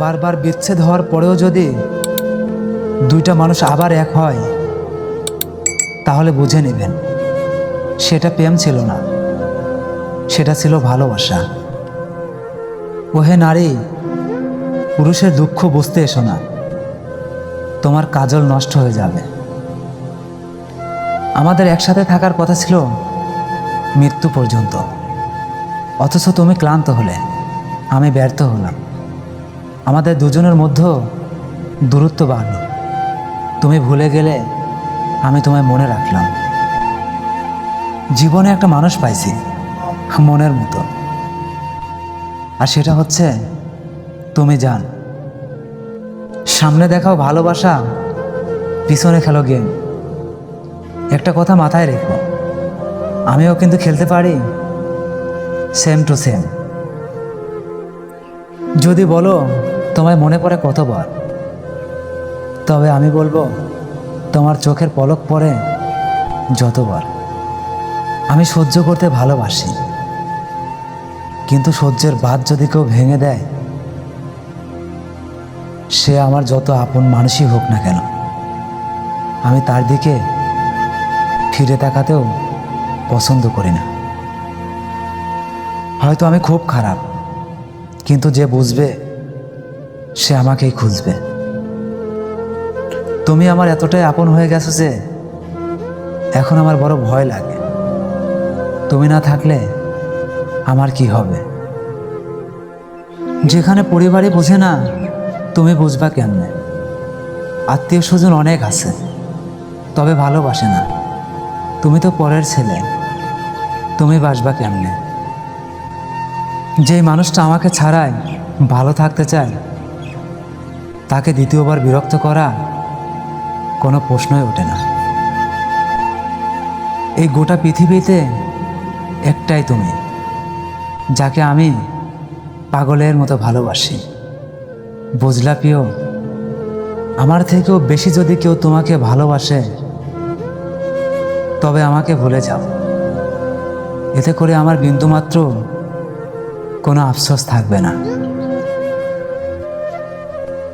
বারবার বিচ্ছেদ হওয়ার পরেও যদি দুইটা মানুষ আবার এক হয়, তাহলে বুঝে নেবেন, সেটা প্রেম ছিল না, সেটা ছিল ভালোবাসা। ওহে নারী, পুরুষের দুঃখ বুঝতে এসো না, তোমার কাজল নষ্ট হয়ে যাবে। আমাদের একসাথে থাকার কথা ছিল মৃত্যু পর্যন্ত। অথচ তুমি ক্লান্ত হলে, আমি ব্যর্থ হলাম। আমাদের দুজনের মধ্যে দূরত্ব বাড়ল। তুমি ভুলে গেলে আমি তোমায় মনে রাখলাম। জীবনে একটা মানুষ পাইছি, মনের মতো। আর সেটা হচ্ছে, তুমি জান, সামনে দেখাও ভালোবাসা, পিছনে খেলো গেম একটা কথা মাথায় রেখো, আমিও কিন্তু খেলতে পারি সেম টু সেম যদি বলো তোমায় মনে পড়ে কতবার তবে আমি বলব, তোমার চোখের পলক পড়ে যতবার। আমি সহ্য করতে ভালোবাসি। কিন্তু সহ্যের বাদ যদি কেউ ভেঙে দেয়, সে আমার যত আপন মানুষই হোক না কেন। আমি তার দিকে ফিরে তাকাতেও পছন্দ করি না। হয়তো আমি খুব খারাপ, কিন্তু যে বুঝবে সে আমাকেই খুঁজবে। তুমি আমার এতটাই আপন হয়ে গেছো যে এখন আমার বড় ভয় লাগে। তুমি না থাকলে আমার কি হবে? যেখানে পরিবারই বোঝে না, তুমি বুঝবা কেমনে? আত্মীয় স্বজন অনেক আছে, তবে ভালোবাসে না। তুমি তো পরের ছেলে, তুমি বাসবা কেমনে? যেই মানুষটা আমাকে ছাড়াই ভালো থাকতে চায় তাকে দ্বিতীয়বার বিরক্ত করা কোনো প্রশ্নই ওঠে না। এই গোটা পৃথিবীতে একটাই তুমি, যাকে আমি পাগলের মতো ভালোবাসি। বুঝলা আমার থেকেও বেশি যদি কেউ তোমাকে ভালোবাসে, তবে আমাকে ভুলে যাও। এতে করে আমার বিন্দুমাত্র কোনো আফসোস থাকবে না।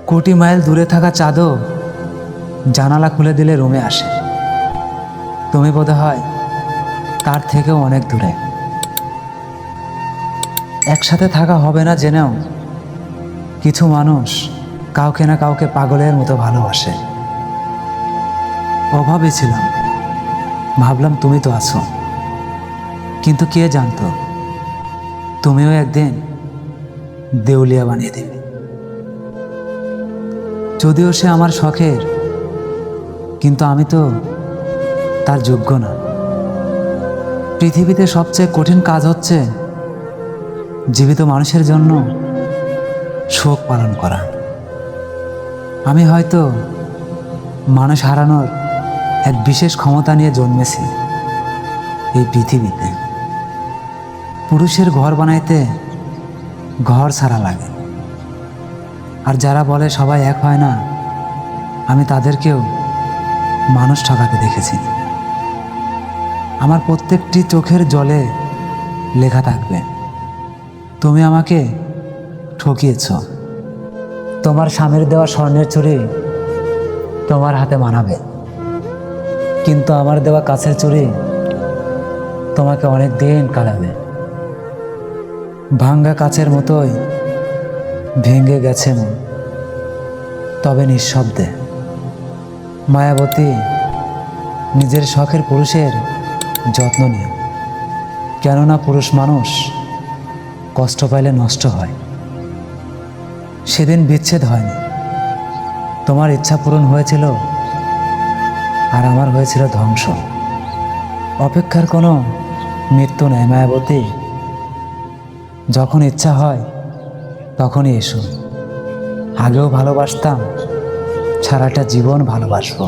কোটি মাইল দূরে থাকা চাঁদও জানালা খুলে দিলে রুমে আসে। তুমি বোধ হয় তার থেকেও অনেক দূরে। একসাথে থাকা হবে না জেনেও কিছু মানুষ কাউকে না কাউকে পাগলের মতো ভালোবাসে। অভাবে ছিলাম। ভাবলাম তুমি তো আছো। কিন্তু কে জানতো? তুমিও একদিন দেউলিয়া বানিয়ে দেবে। যদিও সে আমার শখের, কিন্তু আমি তো তার যোগ্য না। পৃথিবীতে সবচেয়ে কঠিন কাজ হচ্ছে জীবিত মানুষের জন্য শোক পালন করা। আমি হয়তো মানুষ হারানোর এক বিশেষ ক্ষমতা নিয়ে জন্মেছি এই পৃথিবীতে। পুরুষের ঘর বানাইতে ঘর ছাড়া লাগে। আর যারা বলে সবাই এক হয় না, আমি তাদেরকেও মানুষ ঠকাতে দেখেছি। আমার প্রত্যেকটি চোখের জলে লেখা থাকবে, তুমি আমাকে ঠকিয়েছ। তোমার স্বামীর দেওয়া স্বর্ণের চুরি তোমার হাতে মানাবে। কিন্তু আমার দেওয়া কাছের চুরি তোমাকে অনেক দিন কাটাবে। ভাঙ্গা কাছের মতোই ভেঙে গেছে মন। তবে নিঃশব্দে মায়াবতী নিজের শখের পুরুষের যত্ন নিও। কেননা পুরুষ মানুষ কষ্ট পাইলে নষ্ট হয়। সেদিন বিচ্ছেদ হয়নি। তোমার ইচ্ছা পূরণ হয়েছিল আর আমার হয়েছিল ধ্বংস। অপেক্ষার কোনো মৃত্যু নেই মায়াবতী। যখন ইচ্ছা হয় তখনই এসো। আগেও ভালোবাসতাম সারাটা জীবন ভালোবাসবো।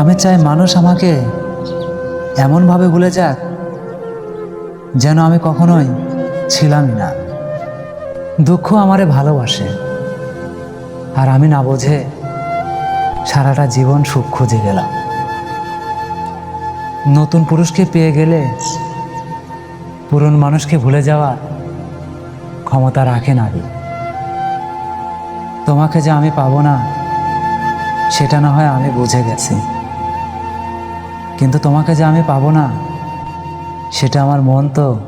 আমি চাই মানুষ আমাকে এমনভাবে ভুলে যাক যেন আমি কখনোই ছিলামই না। দুঃখ আমারে ভালোবাসে, আর আমি না বোঝে সারাটা জীবন সুখ খুঁজে গেলাম। নতুন পুরুষকে পেয়ে গেলে পুরন মানুষকে ভুলে যাওয়ার ক্ষমতা রাখে নারী তোমাকে যে আমি পাবো না, সেটা না হয় আমি বুঝে গেছি। কিন্তু তোমাকে যে আমি পাবো না, সেটা আমার মন তো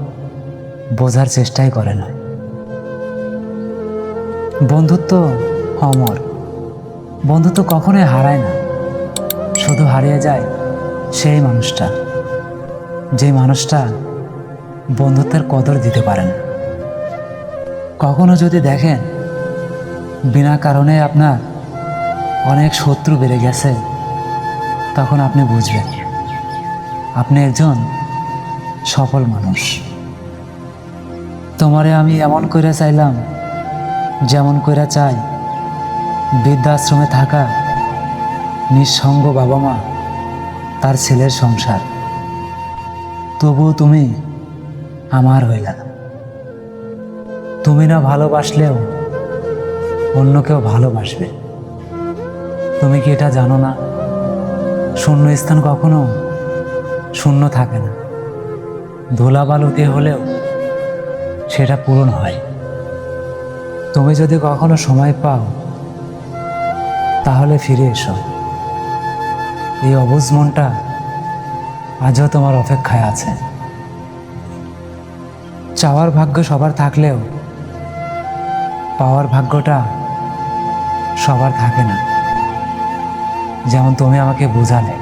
বোঝার চেষ্টাই করে না। বন্ধুত্ব অমর। বন্ধুত্ব কখনোই হারায় না। শুধু হারিয়ে যায় সেই মানুষটা, যে মানুষটা বন্ধুত্বের কদর দিতে পারে না। কখনো যদি দেখেন, বিনা কারণে আপনার অনেক শত্রু বেড়ে গেছে, তখন আপনি বুঝবেন, আপনি একজন সফল মানুষ। তোমারে আমি এমন করে চাইলাম, যেমন করে চাই, বৃদ্ধাশ্রমে থাকা নিঃসঙ্গ বাবা মা, তার ছেলের সংসার। তবুও তুমি আমার হইলা। তুমি না ভালোবাসলেও অন্য কেউ ভালোবাসবে। তুমি কি এটা জানো না? শূন্য স্থান কখনো শূন্য থাকে না। ধুলাবালুতে হলেও সেটা পূরণ হয়। তুমি যদি কখনো সময় পাও, তাহলে ফিরে এসো। এই অবুজ মনটা আজও তোমার অপেক্ষায় আছে। চাওয়ার ভাগ্য সবার থাকলেও পাওয়ার ভাগ্যটা সবার থাকে না। যেমন তুমি আমাকে বোঝালে।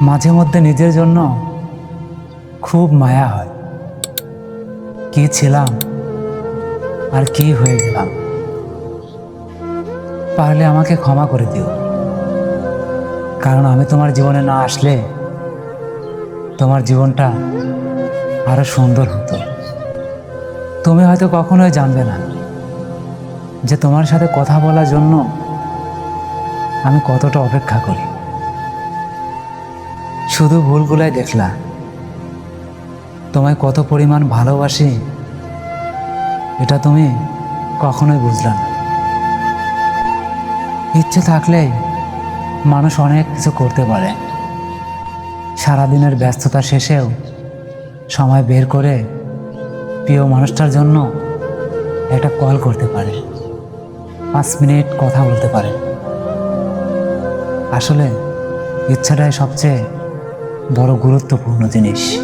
মাঝে মধ্যে নিজের জন্য খুব মায়া হয়। কি ছিলাম আর কি হয়ে গেলাম। পারলে আমাকে ক্ষমা করে দিও। কারণ আমি তোমার জীবনে না আসলে তোমার জীবনটা আরও সুন্দর হতো। তুমি হয়তো কখনোই জানবে না যে তোমার সাথে কথা বলার জন্য আমি কতটা অপেক্ষা করি। শুধু ভুলগুলাই দেখলা, তোমায় কত পরিমাণ ভালোবাসি, এটা তুমি কখনোই বুঝলা না। ইচ্ছে থাকলেই মানুষ অনেক কিছু করতে পারে। সারাদিনের ব্যস্ততা শেষেও সময় বের করে প্রিয় মানুষটার জন্য একটা কল করতে পারে। পাঁচ মিনিট কথা বলতে পারে। আসলে ইচ্ছাটাই সবচেয়ে বড় গুরুত্বপূর্ণ জিনিস।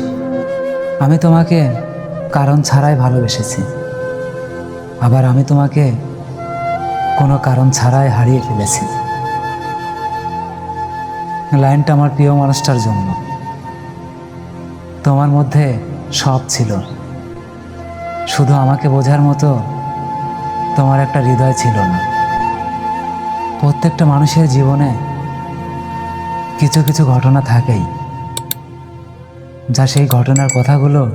আমি তোমাকে কারণ ছাড়াই ভালোবেসেছি। আবার আমি তোমাকে কোনো কারণ ছাড়াই হারিয়ে ফেলেছি। লাইনটা আমার প্রিয় মানুষটার জন্য। তোমার মধ্যে সব ছিল। শুধু আমাকে বোঝার মতো তোমার একটা হৃদয় ছিল না। প্রত্যেকটা মানুষের জীবনে কিছু কিছু ঘটনা থাকেই। যা সেই ঘটনার কথাগুলো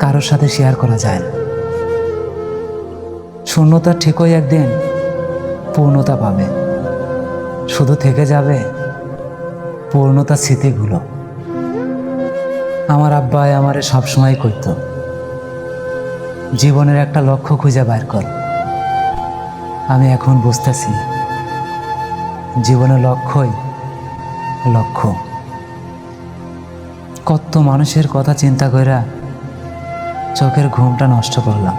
কারোর সাথে শেয়ার করা যায় না। শূন্যতা ঠিকই একদিন পূর্ণতা পাবে। শুধু থেকে যাবে পূর্ণতা স্মৃতিগুলো। আমার আব্বাই আমারে সবসময় করত। জীবনের একটা লক্ষ্য খুঁজে বের কর। আমি এখন বুঝতেছি, জীবনের লক্ষ্যই লক্ষ্য। কত মানুষের কথা চিন্তা কইরা চোখের ঘুমটা নষ্ট করলাম।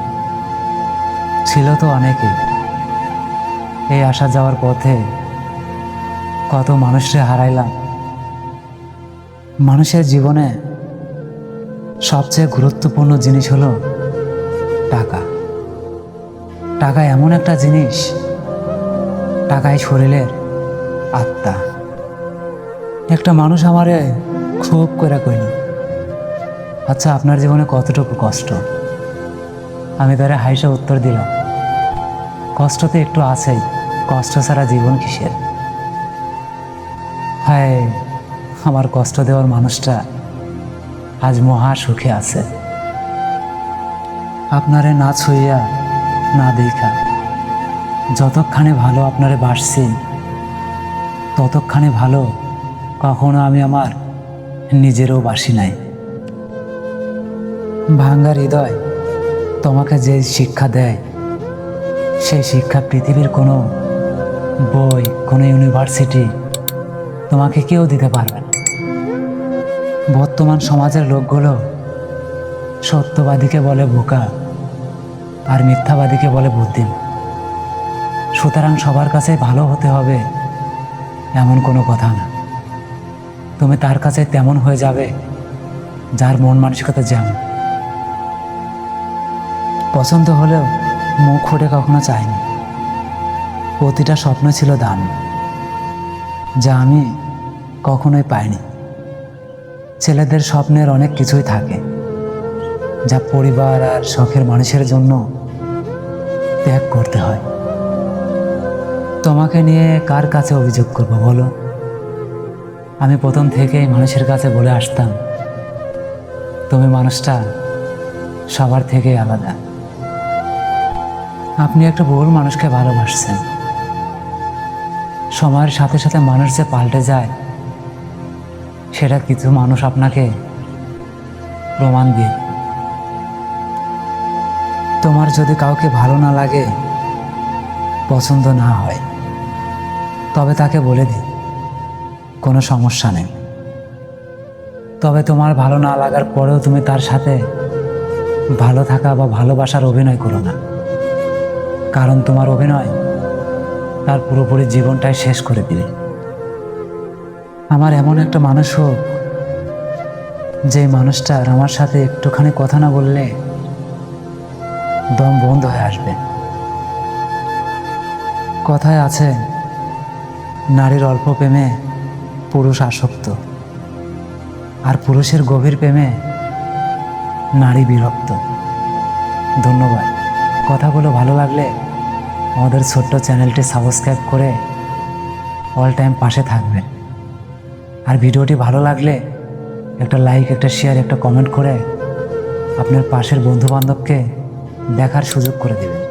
ছিল তো অনেকেই এই আসা যাওয়ার পথে কত মানুষরে হারাইলাম। মানুষের জীবনে সবচেয়ে গুরুত্বপূর্ণ জিনিস হলো টাকা। টাকা এমন একটা জিনিস, টাকায় শরীরের আত্মা। একটা মানুষ আমারে খুব করে কইল আচ্ছা আপনার জীবনে কতটুকু কষ্ট? আমি তারে হাইসা উত্তর দিলাম, কষ্ট তো একটু আছেই, কষ্ট ছাড়া জীবন কিসের? হায়, আমার কষ্ট দেওয়ার মানুষটা আজ মহা সুখে আছে। আপনারে না ছুঁইয়া না দেখা। যতক্ষণে ভালো আপনারে বাসছি, ততক্ষণে ভালো কখনো আমি আমার নিজেরও বাসি নাই। ভাঙ্গার হৃদয় তোমাকে যে শিক্ষা দেয়, সেই শিক্ষা পৃথিবীর কোনো বই, কোনো ইউনিভার্সিটি তোমাকে কেউ দিতে পারবে না। বর্তমান সমাজের লোকগুলো সত্যবাদীকে বলে বোকা আর মিথ্যাবাদীকে বলে বুদ্ধিম সুতরাং সবার কাছে ভালো হতে হবে এমন কোনো কথা না। তুমি তার কাছে তেমন হয়ে যাবে যার মন মানসিকতা যেমন। পছন্দ হলেও মুখ ফুটে কখনো চাইনি প্রতিটা স্বপ্ন ছিল দাম যা আমি কখনোই পাইনি। ছেলেদের স্বপ্নের অনেক কিছুই থাকে। যা পরিবার আর শখের মানুষের জন্য ত্যাগ করতে হয়। তোমাকে নিয়ে কার কাছে অভিযোগ করব বলো? আমি প্রথম থেকেই মানুষের কাছে বলে আসতাম, তুমি মানুষটা সবার থেকে আলাদা। আপনি একটা বহুল মানুষকে ভালোবাসছেন। সময়ের সাথে সাথে মানুষ যে পাল্টে যায়, সেটা কিছু মানুষ আপনাকে প্রমাণ দিয়ে। তোমার যদি কাউকে ভালো না লাগে, পছন্দ না হয়, তবে তাকে বলে দিই, কোনো সমস্যা নেই। তবে তোমার ভালো না লাগার পরেও তুমি তার সাথে ভালো থাকা বা ভালোবাসার অভিনয় করো না। কারণ তোমার অভিনয় তার পুরোপুরি জীবনটাই শেষ করে দিলে আমার এমন একটা মানুষ হোক যে মানুষটার আমার সাথে একটুখানি কথা না বললে দম বন্ধ হয়ে আসবে। কথায় আছে, নারীর অল্প প্রেমে পুরুষ আসক্ত। আর পুরুষের গভীর প্রেমে নারী বিরক্ত। ধন্যবাদ। কথাগুলো ভালো লাগলে আমাদের ছোট্ট চ্যানেলটি সাবস্ক্রাইব করে অল টাইম পাশে থাকবেন আর ভিডিওটি ভালো লাগলে একটা লাইক, একটা শেয়ার, একটা কমেন্ট করে আপনার পাশের বন্ধু বান্ধবকে দেখার সুযোগ করে দেবেন।